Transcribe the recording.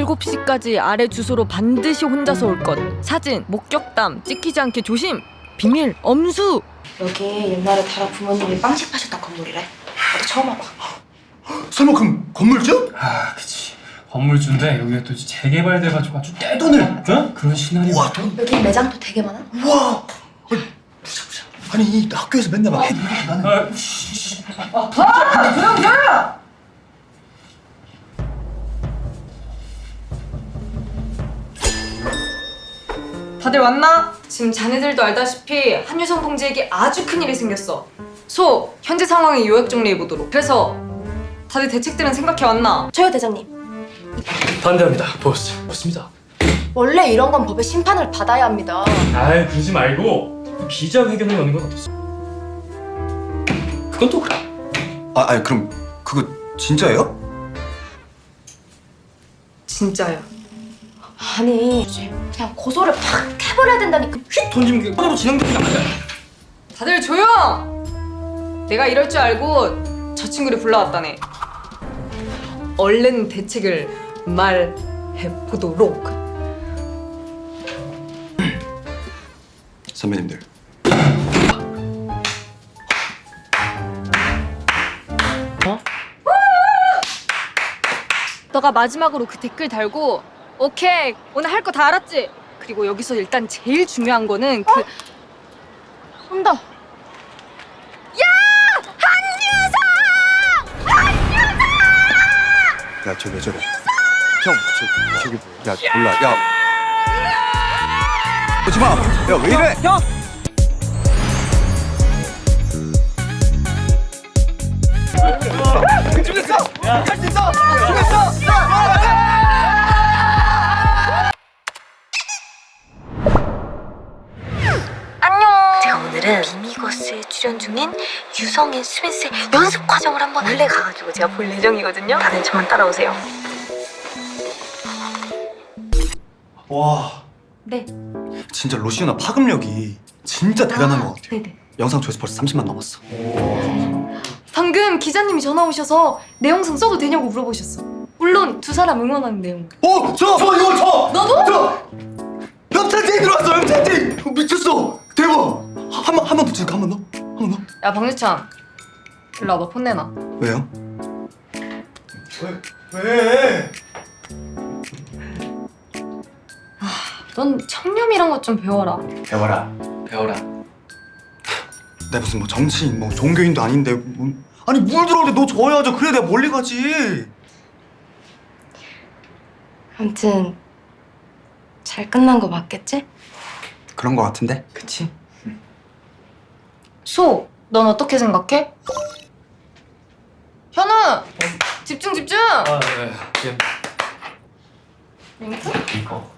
7시까지 아래 주소로 반드시 혼자서 올 것. 사진, 목격담, 찍히지 않게 조심. 비밀, 엄수. 여기 옛날에 다라 부모님이 빵집 하셨던 건물이래. 나도 처음 와봐. 설마 그럼 건물주? 아, 그치. 건물주인데 여기가 또 재개발돼가지고 아주 떼돈을 어? 그런 시나리오. 와 돈. 여기 매장도 되게 많아. 와. 아니, 부자 부자. 아니 나 학교에서 맨날 막 해도 나는. 아, 씨, 씨. 다들 왔나? 지금 자네들도 알다시피 한유성 동지에게 아주 큰 일이 생겼어. 소, 현재 상황을 요약 정리해보도록. 그래서 다들 대책들은 생각해왔나? 저요 대장님. 반대합니다, 보스. 좋습니다. 원래 이런 건 법의 심판을 받아야 합니다. 아이, 그러지 말고 기자회견을 여는 건 어떻소? 그건 또 그래. 아 아니 그럼 그거 진짜예요? 진짜야. 아니 그냥 고소를 팍 해버려야 된다니까. 휙 던지면 그게 바로 진행되는 게 아니야. 다들 조용! 내가 이럴 줄 알고 저 친구를 불러왔다네. 얼른 대책을 말해보도록. 선배님들. 너가 마지막으로 그 댓글 달고 오케이 오늘 할 거 다 알았지? 그리고 여기서 일단 제일 중요한 거는 그 한다. 야 저 왜 저래? 형, 저 저기 뭐야? 야 몰라. 야. 오지 마. 야 왜 이래? 형. 준비됐어. 할수 있어. 준비됐어. 미미거스에 출연 중인 유성인 스미스의 연습 과정을 한번 원래 가가지고 제가 볼 예정이거든요. 다들 저만 따라오세요. 와. 네. 진짜 로시오나 파급력이 진짜 대단한 것 같아요. 네네. 영상 조회수 벌써 30만 넘었어. 방금 기자님이 전화 오셔서 내 영상 써도 되냐고 물어보셨어. 물론 두 사람 응원하는 내용. 어, 저, 저 이거 저. 너도? 저. 염찰팀 들어왔어, 염찰팀. 미쳤어. 대박. 한번 한 번더 찍을까? 한 번 더? 한 번 더? 야 박유찬, 일로 와봐 폰 내놔. 왜요? 왜? 왜? 넌 청렴이란 것 좀 배워라. 배워라, 배워라. 내가 무슨 뭐 정치인, 뭐 종교인도 아닌데 뭐, 아니 물 들어올 때너 줘야죠. 그래 내가 멀리 가지. 아무튼 잘 끝난 거 맞겠지? 그런 거 같은데? 그치? 소, 넌 어떻게 생각해? 현우, 집중 집중. 아, 네. 미안. 링크? 어.